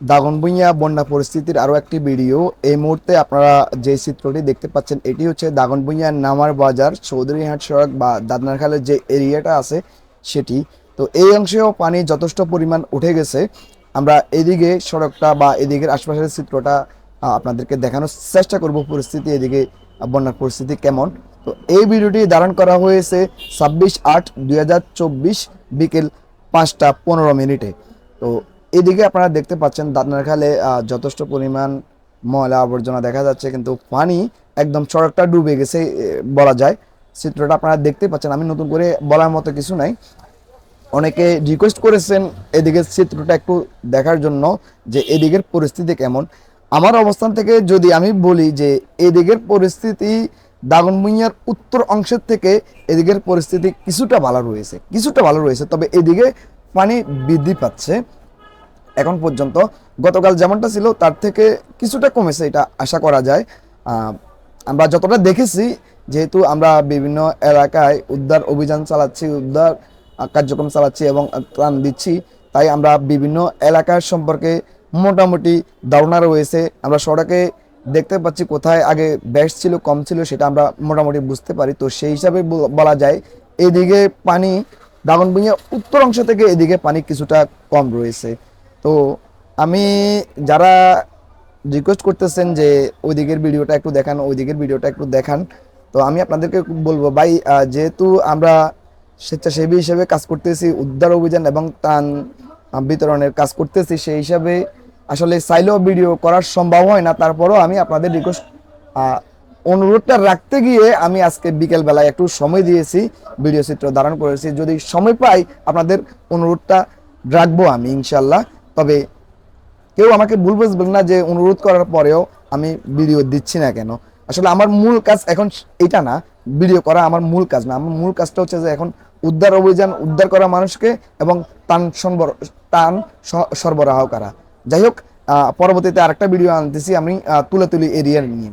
দাগনভূঞা বন্যা পরিস্থিতির আরও একটি ভিডিও। এই মুহূর্তে আপনারা যে চিত্রটি দেখতে পাচ্ছেন, এটি হচ্ছে দাগনভূঞা নামার বাজার, চৌধুরীহাট সড়ক বা দাদনারখালের যে এরিয়াটা আছে সেটি। তো এই অংশেও পানি যথেষ্ট পরিমাণ উঠে গেছে। আমরা এদিকে সড়কটা বা এদিকের আশপাশের চিত্রটা আপনাদেরকে দেখানোর চেষ্টা করব পরিস্থিতি, এদিকে বন্যার পরিস্থিতি কেমন। তো এই ভিডিওটি ধারণ করা হয়েছে ছাব্বিশ আট দুই বিকেল পাঁচটা পনেরো মিনিটে। তো এদিকে আপনারা দেখতে পাচ্ছেন দাঁতনার খালে যথেষ্ট পরিমাণ ময়লা আবর্জনা দেখা যাচ্ছে, কিন্তু পানি একদম সড়কটা ডুবে গেছে বলা যায়। চিত্রটা আপনারা দেখতে পাচ্ছেন, আমি নতুন করে বলার মতো কিছু নাই। অনেকে রিকোয়েস্ট করেছেন এদিকের চিত্রটা একটু দেখার জন্য যে এদিকের পরিস্থিতি কেমন। আমার অবস্থান থেকে যদি আমি বলি যে এদিকের পরিস্থিতি দাগনভূঞার উত্তর অংশের থেকে এদিকের পরিস্থিতি কিছুটা ভালো রয়েছে, কিছুটা ভালো রয়েছে, তবে এদিকে পানি বৃদ্ধি পাচ্ছে। এখন পর্যন্ত। গতকাল যেমনটা ছিল, তার থেকে কিছুটা কমেছে, এটা আশা করা যায়। আমরা যতটা দেখেছি, যেহেতু আমরা বিভিন্ন এলাকায় উদ্ধার অভিযান চালাচ্ছি, উদ্ধার কার্যক্রম চালাচ্ছি এবং ত্রাণ দিচ্ছি, তাই আমরা বিভিন্ন এলাকার সম্পর্কে মোটামুটি ধারণা রয়েছে। আমরা সড়কে দেখতে পাচ্ছি কোথায় আগে ব্যাস ছিল, কম ছিল, সেটা আমরা মোটামুটি বুঝতে পারি। তো সেই হিসাবে বল- বলা যায়, এদিকে পানি দাগনভূঞা উত্তর অংশ থেকে এদিকে পানি কিছুটা কম রয়েছে। তো আমি যারা রিকোয়েস্ট করতেছেন যে ওই দিকের ভিডিওটা একটু দেখান, ওই দিকের ভিডিওটা একটু দেখান, তো আমি আপনাদেরকে বলব, ভাই যেহেতু আমরা স্বেচ্ছাসেবী হিসেবে কাজ করতেছি, উদ্ধার অভিযান এবং ত্রাণ বিতরণের কাজ করতেছি, সেই হিসাবে আসলে চাইলেও ভিডিও করার সম্ভব হয় না। তারপরও আমি আপনাদের রিকোয়েস্ট অনুরোধটা রাখতে গিয়ে আমি আজকে বিকেল বেলায় একটু সময় দিয়েছি ভিডিও চিত্র ধারণ করেছি। যদি সময় পাই, আপনাদের অনুরোধটা রাখব আমি ইনশাল্লাহ তবে কেউ আমাকে ভুল বুঝবেন না যে অনুরোধ করার পরেও আমি ভিডিও দিচ্ছি না কেন। আসলে আমার মূল কাজ এখন এটা না ভিডিও করা আমার মূল কাজ না। আমার মূল কাজটা হচ্ছে যে এখন উদ্ধার অভিযান, উদ্ধার করা মানুষকে এবং টান স- সরবরাহ করা। যাই হোক পরবর্তীতে আরেকটা ভিডিও আনতেছি আমি তুলে তুলি এরিয়া নিয়ে।